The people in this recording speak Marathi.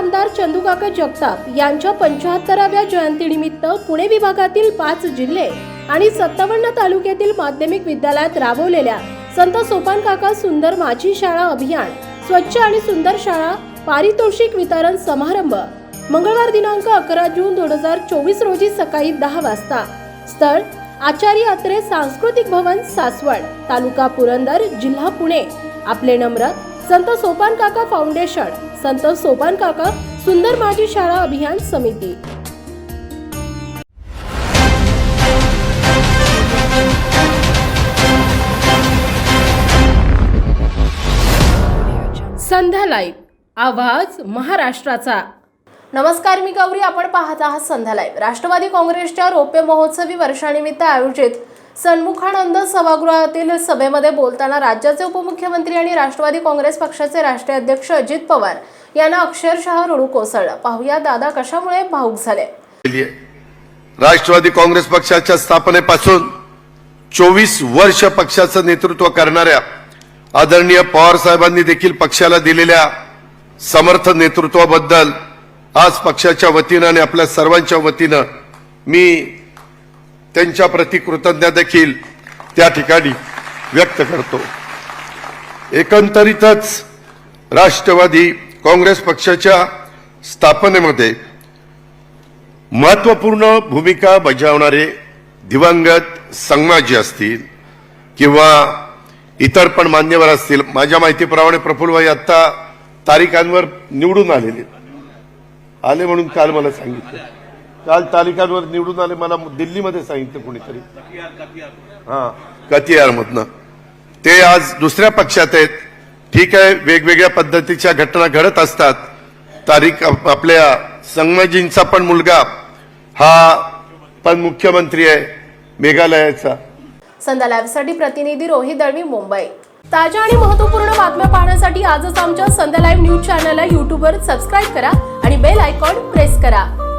आमदार चंदूकाका जगताप यांच्या पंच्याहत्तराव्या जयंतीनिमित्त पुणे विभागातील पाच जिल्हे आणि सत्तावन्न तालुक्यातील माध्यमिक विद्यालयात राबवलेल्या संत सोपान काका सुंदर माझी शाळा अभियान स्वच्छ आणि सुंदर शाळा पारितोषिक वितरण समारंभ मंगळवार दिनांक अकरा जून दोन हजार चोवीस रोजी सकाळी दहा वाजता. स्थळ आचार्य अत्रे सांस्कृतिक भवन सासवड तालुका पुरंदर जिल्हा पुणे. आपले नम्र संत सोपान काका फाउंडेशन. संत सोपान काका सुंदर माझी शाळा अभियान समिती. संध्या लाईव्ह आवाज महाराष्ट्राचा. नमस्कार मी गौरी आपण पाहत आहात संध्या लाईव्ह राष्ट्रवादी काँग्रेसच्या रौप्य महोत्सवी वर्षानिमित्त आयोजित सन्मुखानंद सभागृहातील सभेमध्ये बोलताना राज्याचे उपमुख्यमंत्री आणि राष्ट्रवादी काँग्रेस पक्षाचे राष्ट्रीय अध्यक्ष अजित पवार यांना अक्षरशः रडू कोसळलं पाहूया दादा कशामुळे भाऊक झाले आहे. राष्ट्रवादी काँग्रेस पक्षाच्या स्थापनेपासून चोवीस वर्ष पक्षाचं नेतृत्व करणाऱ्या आदरणीय पवार साहेबांनी देखील पक्षाला दिलेल्या समर्थ नेतृत्वाबद्दल आज पक्षाच्या वतीनं आणि आपल्या सर्वांच्या वतीनं मी त्यांच्या प्रति कृतज्ञता देखील त्या ठिकाणी व्यक्त करतो. एकंदरीतच राष्ट्रवादी काँग्रेस पक्षाच्या स्थापनेमध्ये महत्त्वपूर्ण भूमिका बजावणारे दिवंगत संगमाजी असतील किंवा इतर पण मान्यवर असतील माझ्या माहितीप्रमाणे प्रफुल्लभाई आत्ता तारिकांवर निवडून आलेले आले म्हणून काल मला सांगितलं. काल तालिकांवर निवडून आले मला दिल्लीमध्ये सांगितलं कोणीतरी. हा. कतियार मधनं ते आज दुसऱ्या पक्षात आहेत. ठीक आहे वेगवेगळ्या पद्धतीच्या घटना घडत असतात. तारीख आप- आपल्या संगमाजींचा पण मुलगा हा पण मुख्यमंत्री आहे मेघालयाचा. संध्या लाईव्हसाठी प्रतिनिधी रोहित दळवी मुंबई. ताज्या आणि महत्त्वपूर्ण बातम्या पाहण्यासाठी आजच आमच्या संध्या लाईव्ह न्यूज चॅनलला यूट्यूबवर सबस्क्राईब करा आणि बेल आयकॉन प्रेस करा.